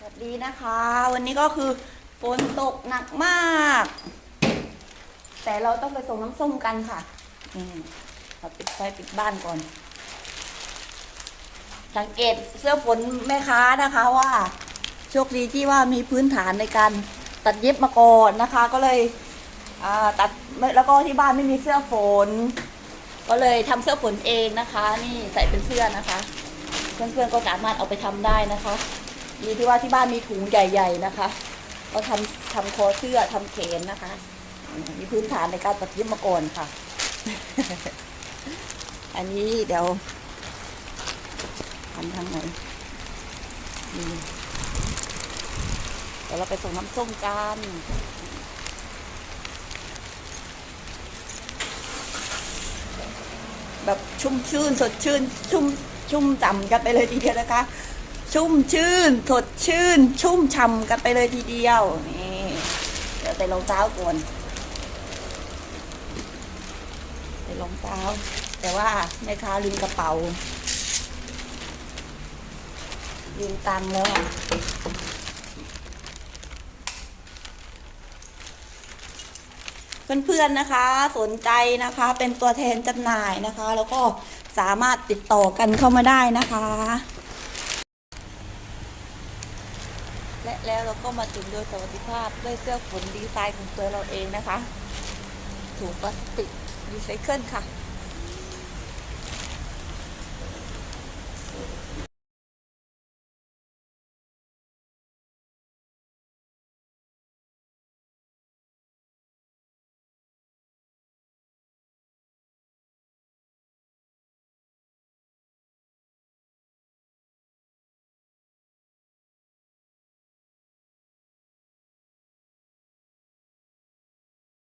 สวัสดีนะคะ วันนี้ก็คือฝนตกหนักมาก แต่เราต้องไปส่งน้ำส้มกันค่ะอืมเราปิดไฟปิดบ้านก่อน สังเกตเสื้อฝนแม่ค้านะคะว่าโชคดีที่ว่ามีพื้นฐานในการตัดเย็บมาก่อนนะคะ ก็เลยตัดแล้วก็ที่บ้านไม่มีเสื้อฝน ก็เลยทำเสื้อฝนเองนะคะ นี่ใส่เป็นเสื้อนะคะ เพื่อนๆก็สามารถเอาไปทำได้นะคะ ดีที่ว่าที่บ้านมีถุงใหญ่ๆนะคะก็ทำทำคอเสื้อทำเขนนะคะ มีพื้นฐานในการตัดเย็บมาก่อนค่ะ อันนี้เดี๋ยวทำทางไหนนี่เดี๋ยวเราไปส่งน้ำส้มกันแบบชุ่มชื่นสดชื่นชุ่มชุ่มจำกันไปเลยทีเดียวนะคะ ชุ่มชื่น สดชื่น ชุ่มฉ่ำกันไปเลยทีเดียว นี่ เดี๋ยวใส่รองเท้าก่อนใส่รองเท้า แต่ว่าแม่ค้าลืมกระเป๋าลืมตังค์แล้วเพื่อนๆนะคะสนใจนะคะเป็นตัวแทนจำหน่ายนะคะ แล้วก็สามารถติดต่อกันเข้ามาได้นะคะ และแล้วเราก็มาถึงโดยสวัสดิภาพด้วยเสื้อขนดีไซน์ของตัวเราเองนะคะ ถุงพลาสติกรีไซเคิลค่ะ